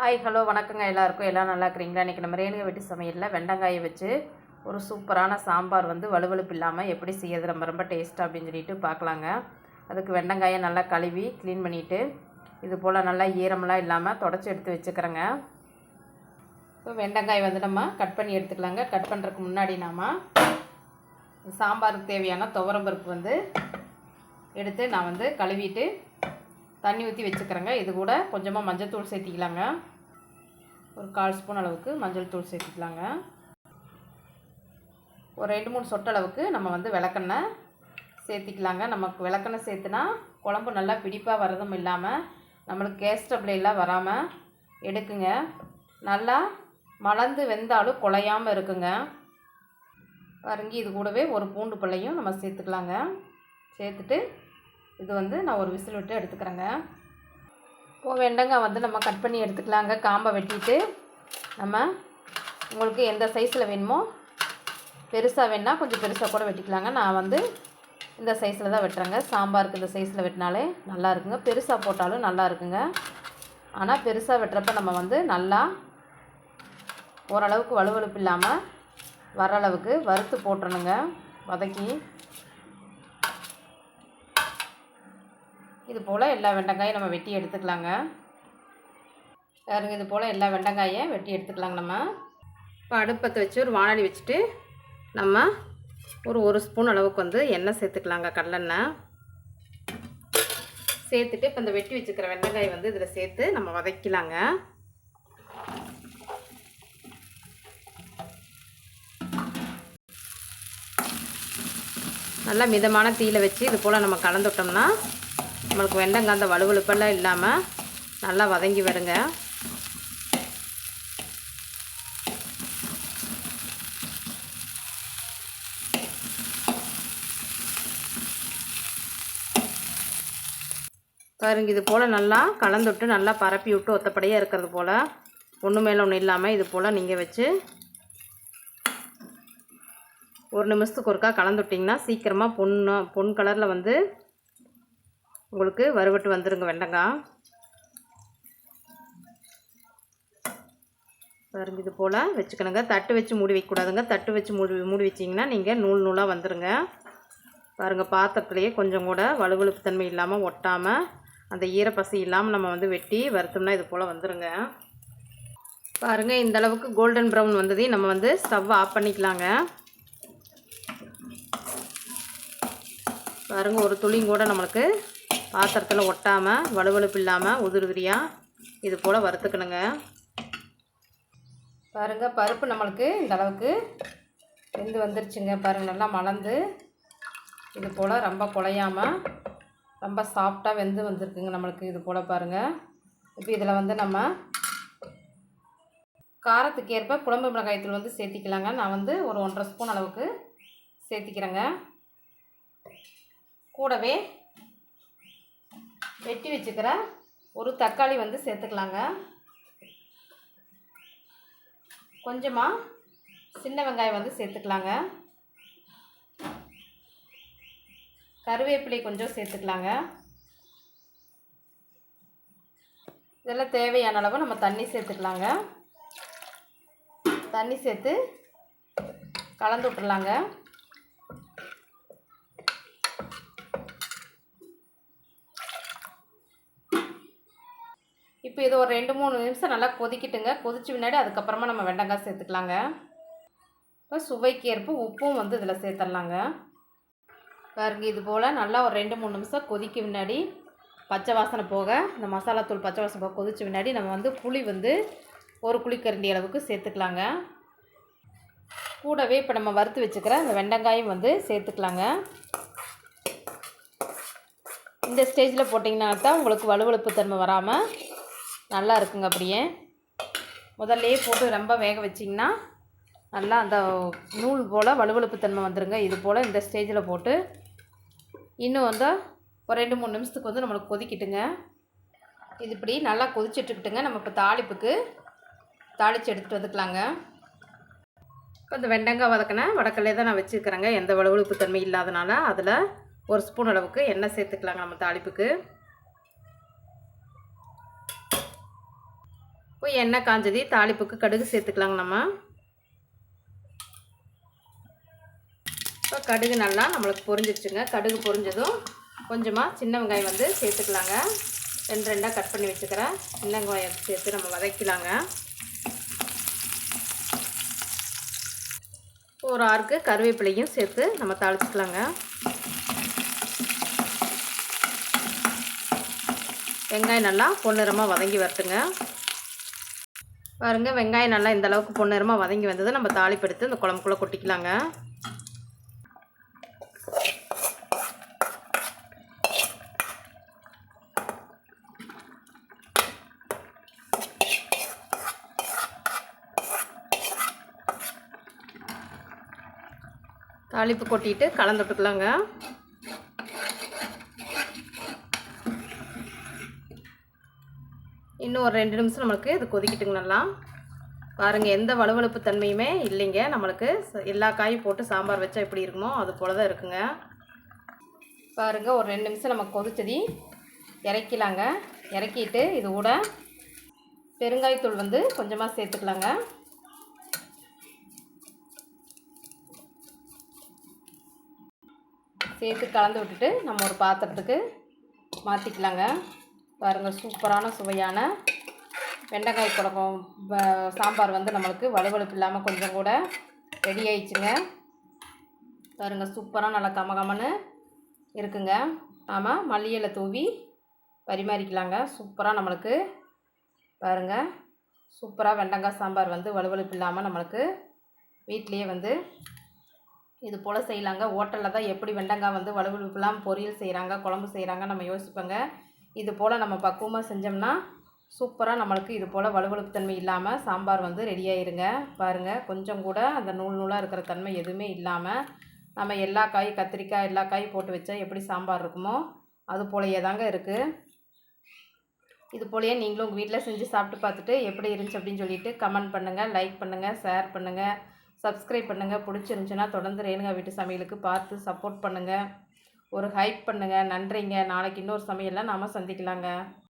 Hi hello வணக்கங்க. எல்லாருக்கும் எல்லாம் நல்லா இருக்கிறீங்களா? இன்றைக்கி நம்ம ரேணுகை வெட்டி சமையலில் வெண்டங்காயை வச்சு ஒரு சூப்பரான சாம்பார் வந்து வலுவலுப்பு இல்லாமல் எப்படி செய்யறது ரொம்ப ரொம்ப டேஸ்ட்டாக அப்படின்னு சொல்லிட்டு பார்க்கலாங்க. அதுக்கு வெண்டங்காயை நல்லா கழுவி க்ளீன் பண்ணிவிட்டு இது போல் நல்லா ஈரமெல்லாம் இல்லாமல் தொடச்சி எடுத்து வச்சுக்கிறேங்க. இப்போ வெண்டங்காய் வந்து நம்ம கட் பண்ணி எடுத்துக்கலாங்க. கட் பண்ணுறதுக்கு முன்னாடி நாம் சாம்பாருக்கு தேவையான துவரம்பருப்பு வந்து எடுத்து நான் வந்து கழுவிட்டு தண்ணி ஊற்றி வச்சுக்கிறேங்க. இது கூட கொஞ்சமாக மஞ்சள் தூள் சேர்த்திக்கலாங்க. ஒரு கால் ஸ்பூன் அளவுக்கு மஞ்சள் தூள் சேர்த்திக்கலாங்க. ஒரு ரெண்டு மூணு சொட்டு அளவுக்கு நம்ம வந்து விளக்கெண்ணெய் சேர்த்திக்கலாங்க. நமக்கு விளக்கெண்ணெய் சேர்த்துனா குழம்பு நல்லா பிடிப்பாக வரதும் இல்லாமல் நம்மளுக்கு கேஸ் வராமல் எடுக்குங்க. நல்லா மலர்ந்து வெந்தாலும் குலையாமல் இருக்குங்க. பாருங்க இது கூடவே ஒரு பூண்டு பிள்ளையும் நம்ம சேர்த்துக்கலாங்க. சேர்த்துட்டு இது வந்து நான் ஒரு விசில் விட்டு எடுத்துக்கிறேங்க. இப்போ வெண்டங்காய் வந்து நம்ம கட் பண்ணி எடுத்துக்கலாங்க. காம்பை வெட்டிட்டு நம்ம உங்களுக்கு எந்த சைஸில் வேணுமோ பெருசாக வேணால் கொஞ்சம் பெருசாக கூட வெட்டிக்கலாங்க. நான் வந்து இந்த சைஸில் தான் வெட்டுறேங்க. சாம்பாருக்கு இந்த சைஸில் வெட்டினாலே நல்லா இருக்குங்க. பெருசாக போட்டாலும் நல்லா இருக்குங்க. ஆனால் பெருசாக வெட்டுறப்ப நம்ம வந்து நல்லா ஓரளவுக்கு வலுவலுப்பு இல்லாமல் வர அளவுக்கு வறுத்து போட்டுறணுங்க. வதக்கி இது போல் எல்லா வெண்டைக்காயும் நம்ம வெட்டி எடுத்துக்கலாங்க. பாருங்க இது போல் எல்லா வெண்டைக்காயை வெட்டி எடுத்துக்கலாங்க நம்ம. இப்போ அடுப்பத்தை வச்சு ஒரு வானொலி வச்சுட்டு நம்ம ஒரு ஒரு ஸ்பூன் அளவுக்கு வந்து எண்ணெய் சேர்த்துக்கலாங்க கடலெண்ணெய். சேர்த்துட்டு இப்போ இந்த வெட்டி வச்சுக்கிற வெண்டைக்காய் வந்து இதில் சேர்த்து நம்ம வதக்கலாங்க. நல்லா மிதமான தீயில் வச்சு இது போல் நம்ம கலந்துட்டோம்னா நம்மளுக்கு வெண்டங்காய் அந்த வலுவலுப்பெல்லாம் இல்லாமல் நல்லா வதங்கி வருங்க. பாருங்க இது போல் நல்லா கலந்துவிட்டு நல்லா பரப்பி விட்டு ஒத்தப்படியாக இருக்கிறது போல். ஒன்று மேலே ஒன்று இல்லாமல் இது போல் நீங்கள் வச்சு ஒரு நிமிஷத்துக்கு ஒருக்கா கலந்துட்டிங்கன்னா சீக்கிரமாக பொண்ணு பொன் கலரில் வந்து உங்களுக்கு வறுவட்டு வந்துடுங்க வெண்டைக்காய் பாருங்க இது போல் வச்சுக்கணுங்க. தட்டு வச்சு மூடி வைக்கக்கூடாதுங்க. தட்டு வச்சு மூடி மூடி வச்சிங்கன்னா நீங்கள் நூல் நூலாக வந்துடுங்க பாருங்கள் பாத்திரத்துலேயே கொஞ்சம் கூட வலுவழுப்பு தன்மை இல்லாமல் ஒட்டாமல் அந்த ஈரப்பசி இல்லாமல் நம்ம வந்து வெட்டி வறுத்தோம்னா இது போல் வந்துடுங்க பாருங்கள் இந்த அளவுக்கு கோல்டன் ப்ரௌன் வந்ததையும் நம்ம வந்து ஸ்டவ் ஆஃப் பண்ணிக்கலாங்க. பாருங்கள் ஒரு துளியும் கூட நம்மளுக்கு பாத்திரத்தில் ஒட்டாமல் வலுவலுப்பு இல்லாமல் உதிரி உதிரியாக இது போல் வறுத்துக்கணுங்க. பாருங்கள் பருப்பு நம்மளுக்கு இந்த அளவுக்கு வெந்து வந்துருச்சுங்க. பாருங்கள் நல்லா மலர்ந்து இது போல் ரொம்ப குலையாமல் ரொம்ப சாஃப்டாக வெந்து வந்திருக்குங்க நம்மளுக்கு இது போல் பாருங்கள் இப்போ இதில் வந்து நம்ம காரத்துக்கு ஏற்ப குழம்பு மிளகாய்த்தூள் வந்து சேர்த்திக்கலாங்க. நான் வந்து ஒரு ஒன்றரை ஸ்பூன் அளவுக்கு சேர்த்திக்கிறேங்க. கூடவே வெட்டி வச்சுக்கிற ஒரு தக்காளி வந்து சேர்த்துக்கலாங்க. கொஞ்சமாக சின்ன வெங்காயம் வந்து சேர்த்துக்கலாங்க. கருவேப்பிலை கொஞ்சம் சேர்த்துக்கலாங்க. இதெல்லாம் தேவையான அளவு நம்ம தண்ணி சேர்த்துக்கலாங்க. தண்ணி சேர்த்து கலந்து விட்டுறலாங்க இப்போ இது ஒரு ரெண்டு மூணு நிமிஷம் நல்லா கொதிக்கிட்டுங்க. கொதிச்சு பின்னாடி அதுக்கப்புறமா நம்ம வெண்டைக்காய் சேர்த்துக்கலாங்க. இப்போ சுவைக்கு உப்பும் வந்து இதில் சேர்த்துடலாங்க பாருங்க இது போல் நல்லா ஒரு ரெண்டு மூணு நிமிஷம் கொதிக்க முன்னாடி பச்சை வாசனை போக இந்த தூள் பச்சை வாசனை போக கொதிச்ச முன்னாடி நம்ம வந்து புளி வந்து ஒரு குழிக்கரண்டி அளவுக்கு சேர்த்துக்கலாங்க. கூடவே இப்போ நம்ம வறுத்து வச்சுக்கிற அந்த வெண்டங்காயும் வந்து சேர்த்துக்கலாங்க. இந்த ஸ்டேஜில் போட்டிங்கன்னா தான் உங்களுக்கு வலுவழுப்பு தன்மை வராமல் நல்லா இருக்குங்க அப்படியே. முதல்லையே போட்டு ரொம்ப வேக வச்சிங்கன்னா நல்லா அந்த நூல் போல் வலுவழுப்பு தன்மை வந்துடுங்க இது போல் இந்த ஸ்டேஜில் போட்டு இன்னும் வந்து ஒரு ரெண்டு மூணு நிமிஷத்துக்கு வந்து நம்மளுக்கு கொதிக்கிட்டுங்க. இது இப்படி நல்லா கொதிச்சிட்ருக்கிட்டுங்க நம்ம இப்போ தாளிப்புக்கு தாளித்து எடுத்துகிட்டு வந்துக்கலாங்க. இப்போ இந்த வெண்டங்காய் வதக்கின வடக்கல்லே தான் நான் வச்சுருக்கிறேங்க. எந்த வலுவழுப்பு தன்மை இல்லாதனால அதில் ஒரு ஸ்பூன் அளவுக்கு எண்ணெய் சேர்த்துக்கலாங்க நம்ம தாளிப்புக்கு. இப்போ எண்ணெய் காஞ்சதி தாளிப்புக்கு கடுகு சேர்த்துக்கலாங்க நம்ம இப்போ கடுகு நல்லா நம்மளுக்கு பொரிஞ்சிருச்சுங்க. கடுகு பொரிஞ்சதும் கொஞ்சமாக சின்ன வெங்காயம் வந்து சேர்த்துக்கலாங்க. ரெண்டு ரெண்டாக கட் பண்ணி வச்சுக்கிறேன். சின்ன வெங்காயம் சேர்த்து நம்ம வதக்கலாங்க. ஒரு ஆறுக்கு கருவேப்பிலையும் சேர்த்து நம்ம தாளிச்சுக்கலாங்க. வெங்காயம் நல்லா பொன்னிறமாக வதங்கி வரட்டுங்க. பாருங்கள் வெங்காயம் நல்லா இந்த அளவுக்கு பொன்னிறமாக வதங்கி வந்தது நம்ம தாளிப்பு எடுத்து இந்த குழம்புக்குள்ளே கொட்டிக்கலாங்க. தாளிப்பு கொட்டிட்டு கலந்து இன்னும் ஒரு ரெண்டு நிமிஷம் நம்மளுக்கு இது கொதிக்கிட்டுங்க நல்லா. பாருங்கள் எந்த வலுவழுப்பு தன்மையுமே இல்லைங்க. நம்மளுக்கு எல்லா காயும் போட்டு சாம்பார் வச்சா எப்படி இருக்குமோ அது போல தான் இருக்குங்க. பாருங்கள் ஒரு ரெண்டு நிமிஷம் நம்ம கொதிச்சதி இறக்கிலாங்க. இறக்கிட்டு இது கூட பெருங்காயத்தூள் வந்து கொஞ்சமாக சேர்த்துக்கலாங்க. சேர்த்து கலந்து விட்டுட்டு நம்ம ஒரு பாத்திரத்துக்கு மாற்றிக்கலாங்க பாருங்கள் சூப்பரான சுவையான வெண்டைக்காய் குழம்பம் சாம்பார் வந்து நம்மளுக்கு வலுவழுப்பு இல்லாமல் கொஞ்சம் கூட ரெடி ஆயிடுச்சுங்க. பாருங்கள் சூப்பராக நல்லா கமகமன்னு இருக்குங்க. நாம் மல்லியில் தூவி பரிமாறிக்கலாங்க. சூப்பராக நம்மளுக்கு பாருங்கள் சூப்பராக வெண்டங்காய் சாம்பார் வந்து வலுவழுப்பு இல்லாமல் நம்மளுக்கு வீட்லேயே வந்து இது போல் செய்யலாங்க. ஹோட்டலில் தான் எப்படி வெண்டங்காய் வந்து வலுவழுப்புலாம் பொரியல் செய்கிறாங்க குழம்பு செய்கிறாங்க நம்ம யோசிப்போங்க. இது போல் நம்ம பக்குவமாக செஞ்சோம்னா சூப்பராக நம்மளுக்கு இது போல் வலுவழுப்பு தன்மை இல்லாமல் சாம்பார் வந்து ரெடி பாருங்கள் கொஞ்சம் கூட அந்த நூல் நூலாக இருக்கிற தன்மை எதுவுமே இல்லாமல் நம்ம எல்லா காய் கத்திரிக்காய் எல்லா காயும் போட்டு வச்சா எப்படி சாம்பார் இருக்குமோ அது போலயே தாங்க இருக்குது இது போலயே நீங்களும் உங்கள் வீட்டில் செஞ்சு சாப்பிட்டு பார்த்துட்டு எப்படி இருந்துச்சு அப்படின்னு சொல்லிட்டு கமெண்ட் பண்ணுங்கள் லைக் பண்ணுங்கள் ஷேர் பண்ணுங்கள் சப்ஸ்கிரைப் பண்ணுங்கள் பிடிச்சிருந்துச்சுன்னா தொடர்ந்து ரேணுகா வீட்டு சமையலுக்கு பார்த்து சப்போர்ட் பண்ணுங்கள் ஒரு ஹைக் பண்ணுங்கள் நன்றிங்க. நாளைக்கு இன்னொரு சமையலில் நாம் சந்திக்கலாங்க.